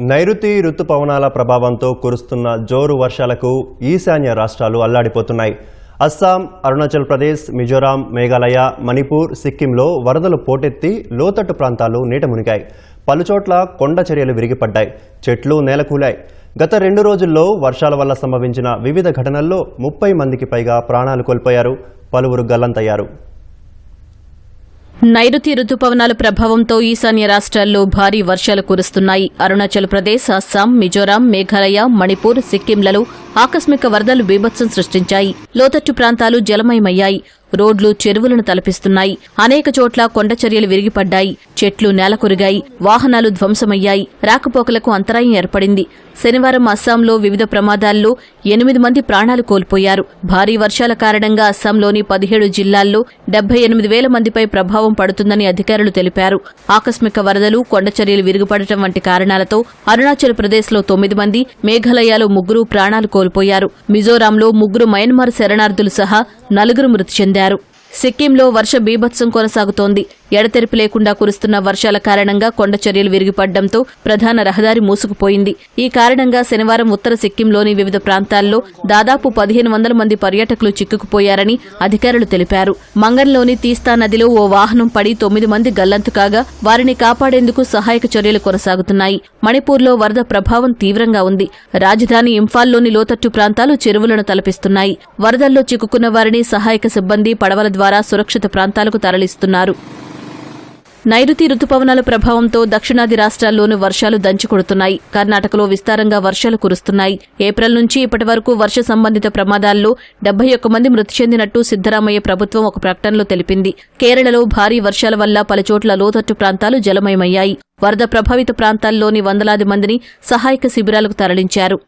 నైరుతి రుతుపవనాల ప్రభావంతో కురుస్తున్న జోరు వర్షాలకు ఈశాన్య రాష్ట్రాలు అల్లాడిపోతున్నాయి. అస్సాం అరుణాచల్ ప్రదేశ్ మిజోరాం మేఘాలయ మణిపూర్ సిక్కింలో వరదలు పోటెత్తి లోతట్టు ప్రాంతాలు నీట మునిగాయి. పలుచోట్ల కొండ చర్యలు విరిగిపడ్డాయి. చెట్లు నేలకూలాయి. గత రెండు రోజుల్లో వర్షాల వల్ల సంభవించిన వివిధ ఘటనల్లో ముప్పై మందికి పైగా ప్రాణాలు కోల్పోయారు. పలువురు గల్లంతయ్యారు. నైరుతి రుతుపవనాల ప్రభావంతో ఈశాన్య రాష్ట్రాల్లో భారీ వర్షాలు కురుస్తున్నాయి. అరుణాచల్ ప్రదేశ్ అస్సాం మిజోరాం మేఘాలయ మణిపూర్ సిక్కింలలో ఆకస్మిక వరదలు బీభత్సం సృష్టించాయి. లోతట్టు ప్రాంతాలు జలమయమయ్యాయి. రోడ్లు చెరువులను తలపిస్తున్నాయి. అనేక చోట్ల కొండ చర్యలు విరిగిపడ్డాయి. చెట్లు నేలకొరిగాయి. వాహనాలు ధ్వంసమయ్యాయి. రాకపోకలకు అంతరాయం ఏర్పడింది. శనివారం అస్సాంలో వివిధ ప్రమాదాల్లో ఎనిమిది మంది ప్రాణాలు కోల్పోయారు. భారీ వర్షాల కారణంగా అస్సాంలోని పదిహేడు జిల్లాల్లో డెబ్బై ఎనిమిది వేల మందిపై ప్రభావం పడుతుందని అధికారులు తెలిపారు. ఆకస్మిక వరదలు కొండచర్యలు విరిగిపడటం విరుగుపడటం వంటి కారణాలతో అరుణాచల్ ప్రదేశ్లో తొమ్మిది మంది మేఘాలయలో ముగ్గురు ప్రాణాలు కోల్పోయారు. మిజోరాంలో ముగ్గురు మయన్మార్ శరణార్థులు సహా నలుగురు మృతి చెందారు. fizeram సిక్కింలో వర్ష బీభత్సం కొనసాగుతోంది. ఎడతెరిపి లేకుండా కురుస్తున్న వర్షాల కారణంగా కొండ చర్యలు విరిగిపడ్డంతో ప్రధాన రహదారి మూసుకుపోయింది. ఈ కారణంగా శనివారం ఉత్తర సిక్కింలోని వివిధ ప్రాంతాల్లో దాదాపు పదిహేను వందల మంది పర్యాటకులు చిక్కుకుపోయారని అధికారులు తెలిపారు. మంగన్లోని తీస్తా నదిలో ఓ వాహనం పడి తొమ్మిది మంది గల్లంతు కాగా వారిని కాపాడేందుకు సహాయక చర్యలు కొనసాగుతున్నాయి. మణిపూర్లో వరద ప్రభావం తీవ్రంగా ఉంది. రాజధాని ఇంఫాల్లోని లోతట్టు ప్రాంతాలు చెరువులను తలపిస్తున్నాయి. వరదల్లో చిక్కుకున్న వారిని సహాయక సిబ్బంది పడవల ద్వారా సురక్షిత ప్రాంతాలకు తరలిస్తున్నారు. నైరుతి రుతుపవనాల ప్రభావంతో దక్షిణాది రాష్ట్రాల్లోనూ వర్షాలు దంచుకొడుతున్నాయి కర్ణాటకలో విస్తారంగా వర్షాలు కురుస్తున్నాయి. ఏప్రిల్ నుంచి ఇప్పటి వరకు వర్ష సంబంధిత ప్రమాదాల్లో డెబ్బై ఒక్క మంది మృతి చెందినట్టు సిద్దరామయ్య ప్రభుత్వం ఒక ప్రకటనలో తెలిపింది. కేరళలో భారీ వర్షాల వల్ల పలుచోట్ల లోతట్టు ప్రాంతాలు జలమయమయ్యాయి. వరద ప్రభావిత ప్రాంతాల్లోని వందలాది మందిని సహాయక శిబిరాలకు తరలించారు.